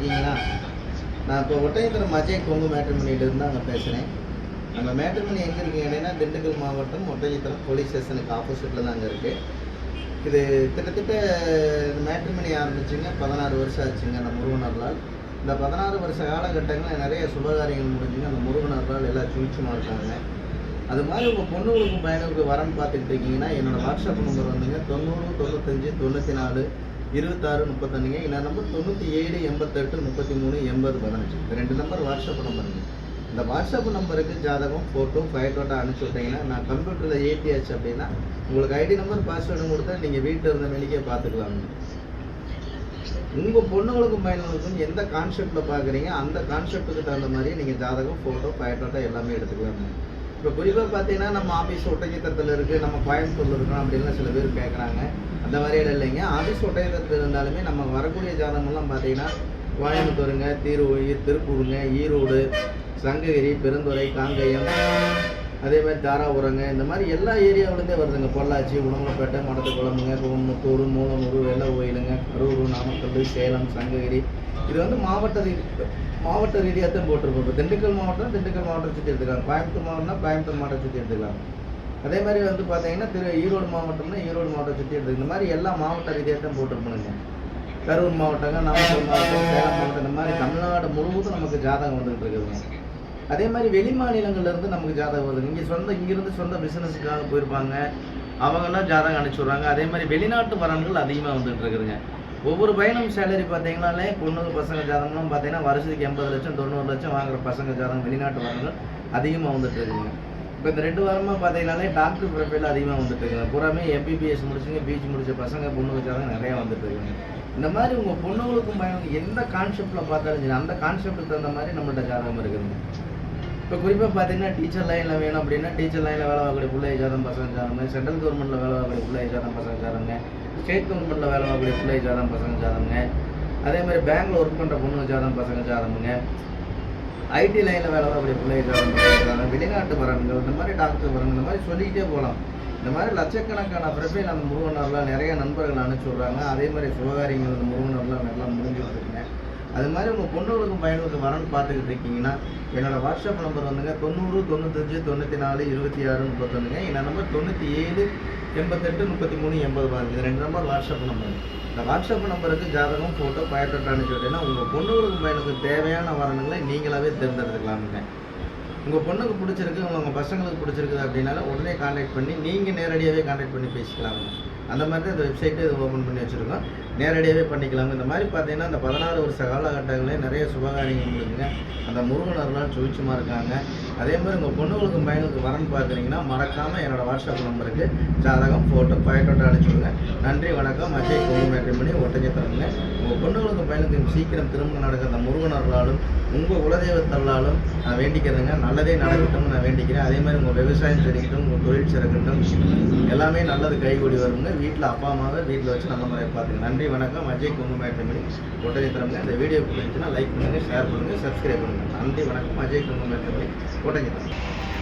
இருக்கீங்களா? நான் இப்போ ஒட்டயத்தில் அஜய் கொங்கு மேட்ரிமணியிலிருந்து அங்கே பேசுகிறேன் நம்ம மேட்ரிமணி எங்கே இருக்கீங்க அப்படின்னா திண்டுக்கல் மாவட்டம் ஒட்டயத்தில் போலீஸ் ஸ்டேஷனுக்கு ஆப்போசிட்டில் தான் அங்கே இருக்குது இது கிட்டத்தட்ட இந்த மேட்ரிமணி ஆரம்பிச்சுங்க பதினாறு வருஷம் ஆச்சுங்க அந்த முருகனர்களால் இந்த பதினாறு வருஷ காலகட்டங்களில் நிறைய சுபகாரியங்கள் முடிஞ்சுங்க. அந்த முருகனர்லால் எல்லாம் சுழிச்சுமா இருக்காங்க. அது மாதிரி உங்கள் பொண்ணுகளுக்கும் பையனுக்கு வரன்னு பார்த்துக்கிட்டு இருக்கீங்கன்னா என்னோடய வாட்ஸ்அப் நம்பர் வந்துங்க தொண்ணூறு தொண்ணூத்தஞ்சு தொண்ணூற்றி நாலு இருபத்தாறு முப்பத்தஞ்சுங்க. இல்லை நம்பர் தொண்ணூற்றி ஏழு எண்பத்தெட்டு முப்பத்தி மூணு எண்பது பதினஞ்சு. இந்த ரெண்டு நம்பர் வாட்ஸ்அப் நம்பருங்க இந்த வாட்ஸ்அப் நம்பருக்கு ஜாதகம் ஃபோட்டோ ஃபைட்டோட்டா அனுப்பிச்சி விட்டீங்கன்னா நான் கம்ப்யூட்டரில் ஏற்றியாச்சு அப்படின்னா உங்களுக்கு ஐடி நம்பர் பாஸ்வேர்டு கொடுத்தா நீங்கள் வீட்டில் இருந்த மேலேக்கே பார்த்துக்கலாங்க உங்கள் பொண்ணுங்களுக்கும் பையனுங்களுக்கும் எந்த கான்செப்டில் பார்க்குறீங்க அந்த கான்செப்ட்டுக்கு தகுந்த மாதிரி நீங்கள் ஜாதகம் ஃபோட்டோ ஃபைட்டோட்டா எல்லாமே எடுத்துக்கலாங்க இப்போ குறிப்பாக பார்த்தீங்கன்னா நம்ம ஆஃபீஸ் ஒட்டஞ்சத்திரத்தில் இருக்குது நம்ம கோயம்புத்தூரில் இருக்கோம் அப்படின்லாம் சில பேர் கேட்குறாங்க அந்த மாதிரியெல்லாம் இல்லைங்க. ஆஃபீஸ் ஒட்டஞ்சத்திரத்தில் இருந்தாலுமே நம்ம வரக்கூடிய ஜாதகம்லாம் பார்த்தீங்கன்னா கோயம்புத்தூருங்க தீருவூர் திருப்பூருங்க ஈரோடு சங்ககிரி பெருந்துறை காங்கயம் அதே மாதிரி தாராபுரங்க இந்த மாதிரி எல்லா ஏரியாவிலேருந்தே வருதுங்க. பொள்ளாச்சி உணவுப்பேட்டை மடத்து குழம்புங்க கோயம்புத்தூர் மூலனூர் வெள்ளை கோயிலுங்க கரூர் நாமக்கல் சேலம் சங்ககிரி. இது வந்து மாவட்ட மாவட்ட ரீதியாக தான் போட்டிருக்கோம் இப்போ திண்டுக்கல் மாவட்டம் திண்டுக்கல் மாவட்டம் சுற்றி எடுத்துக்கலாம். கோயம்புத்தூர் மாவட்டம்னா கோயம்புத்தூர் மாவட்டம் சுற்றி எடுத்துக்கலாம். அதே மாதிரி வந்து பார்த்தீங்கன்னா திரு ஈரோடு மாவட்டம்னா ஈரோடு மாவட்டம் சுற்றி எடுத்துக்கலாம் இந்த மாதிரி எல்லா மாவட்ட ரீதியாக தான் போட்டிருப்போங்க கரூர் மாவட்டங்க நாமக்கல் மாவட்டம் சேலம் மாவட்டம் இந்த மாதிரி தமிழ்நாடு முழுவதும் நமக்கு ஜாதகம் வந்துகிட்டு இருக்குதுங்க அதே மாதிரி வெளி மாநிலங்கள்லேருந்து நமக்கு ஜாதகம் வருது. இங்கே சொந்த இங்கேருந்து சொந்த பிஸ்னஸுக்காக போயிருப்பாங்க. அவங்கெல்லாம் ஜாதகம் அனுப்பிச்சி விட்றாங்க. அதே மாதிரி வெளிநாட்டு வரன்கள் அதிகமாக வந்துகிட்டு இருக்குதுங்க. ஒவ்வொரு பயணம் சேலரி பார்த்தீங்கன்னாலே பொண்ணுங்க பசங்க ஜாதகம்லாம் பார்த்தீங்கன்னா வருஷத்துக்கு எண்பது லட்சம் தொண்ணூறு லட்சம் வாங்குற பசங்க ஜாதகம் வெளிநாட்டு வரன்கள் அதிகமாக வந்துட்டு இருக்குங்க. இப்போ இந்த ரெண்டு வாரமாக பார்த்தீங்கன்னாலே டாக்டர் ப்ரொஃபைல் அதிகமாக வந்துட்டு இருக்குங்க. பூராமே எம்பிபிஎஸ் முடிச்சுங்க பிஜி முடிச்ச பசங்க பொண்ணுங்க ஜாதகம் நிறையா வந்துட்டு இருக்குங்க. இந்த மாதிரி உங்கள் பொண்ணுங்களுக்கும் பையனுக்கும் எந்த கான்செப்டில் பார்த்தாலும் சரி அந்த கான்செப்டுக்கு தகுந்த மாதிரி நம்மள்ட்ட ஜாதகம் இருக்குதுங்க. இப்போ குறிப்பாக பார்த்தீங்கன்னா டீச்சர் லைனில் வேணும் அப்படின்னா டீச்சர் லைனில் வேலை பார்க்கக்கூடிய பிள்ளை ஜாதகம் பசங்க ஜாதங்க சென்ட்ரல் கவர்மெண்ட்டில் வேலை பார்க்கக்கூடிய பிள்ளை ஜாதகம் பசங்க ஜாதங்க ஸ்டேட் கவர்மெண்ட்டில் வேலை பார்க்கக்கூடிய பிள்ளை ஜாதகம் பசங்க ஜாதங்க அதே மாதிரி பேங்க்கில் ஒர்க் பண்ணுற பொண்ணு ஜாதம் பசங்க ஜாதகங்க ஐடி லைனில் வேலை பார்க்கக்கூடிய பிள்ளை ஜாதகம் பசங்க வெளிநாட்டு வரன்கள் இந்த மாதிரி டாக்டர் வரங்க இந்த மாதிரி சொல்லிக்கிட்டே போகலாம். இந்த மாதிரி லட்சக்கணக்கான ப்ரொஃபைல் அந்த முருகனர்லாம் நிறைய நண்பர்கள் அனுப்பிச்சி விட்றாங்க. அதே மாதிரி சிவகாரியங்கள் அந்த முருகனர்லாம் நல்லா முடிஞ்சு இருக்குங்க அது மாதிரி உங்கள் பொண்ணுகளுக்கும் பையனுக்கும் வரன்னு பார்த்துக்கிட்டு இருக்கீங்கன்னா என்னோடய வாட்ஸ்அப் நம்பர் வந்துங்க தொண்ணூறு தொண்ணூத்தஞ்சு தொண்ணூற்றி நாலு இருபத்தி ஆறு முப்பத்தொன்றுங்க என்னோட நம்பர் தொண்ணூற்றி ஏழு எண்பத்தெட்டு முப்பத்தி மூணு எண்பது பாருங்க இது ரெண்டு நம்பர் வாட்ஸ்அப் நம்பர் இந்த வாட்ஸ்அப் நம்பருக்கு ஜாதகம் ஃபோட்டோ பயப்பட்டு அனுப்பிச்சு உங்கள் பொண்ணுகளுக்கும் பையனுக்கும் தேவையான வரணுங்களை நீங்களாகவே தேர்ந்தெடுத்துக்கலாமுங்க. உங்கள் பொண்ணுக்கு பிடிச்சிருக்கு உங்கள் பசங்களுக்கு பிடிச்சிருக்குது அப்படின்னால உடனே காண்டாக்ட் பண்ணி நீங்கள் நேரடியாகவே காண்டாக்ட் பண்ணி பேசிக்கலாங்க அந்த மாதிரி தான் இந்த வெப்சைட்டு இது ஓப்பன் பண்ணி வச்சுருக்கோம். நேரடியாகவே பண்ணிக்கலாங்க. இந்த மாதிரி பார்த்தீங்கன்னா அந்த பதினாறு வருஷ காலகட்டங்களே நிறைய சுபகாரியங்கள் இருக்குங்க. அந்த முருகனர்லாம் சுழிச்சுமா இருக்காங்க. அதே மாதிரி உங்கள் பொண்ணுகளுக்கும் பையனுக்கு வரன்னு பார்க்குறீங்கன்னா மறக்காமல் என்னோடய வாட்ஸ்அப் நம்பருக்கு ஜாதகம் ஃபோட்டோ பயட்டோட்டோ அனுப்பிச்சுடுங்க நன்றி வணக்கம். அஜய் கோவில் மேட்ரிமணி தருங்க உங்கள் பொண்ணுகளுக்கும் பையனுக்கும் சீக்கிரம் திரும்ப நடக்கிற அந்த முருகனர்களாலும் உங்கள் குலதெய்வத்தல்லாலும் நான் வேண்டிக்கிறேங்க. நல்லதே நடக்கட்டும்னு நான் வேண்டிக்கிறேன். அதே மாதிரி உங்கள் விவசாயம் சரிக்கட்டும் உங்கள் தொழில் சிறக்கட்டும் எல்லாமே நல்லது கைகூடி வருங்க. வீட்டில் அப்பா அம்மாவை வீட்டில் வச்சு நல்ல முறையை பார்த்துங்க நன்றி வணக்கம். அஜய் குங்கு மேட்ரிமணி ஒட்டஞ்சத்திரங்க இந்த வீடியோ பிடிச்சுன்னா லைக் பண்ணுங்கள் ஷேர் பண்ணுங்கள் சப்ஸ்கிரைப் பண்ணுங்கள் நன்றி வணக்கம். Ajay Kungu matrimony Oddanchatram Train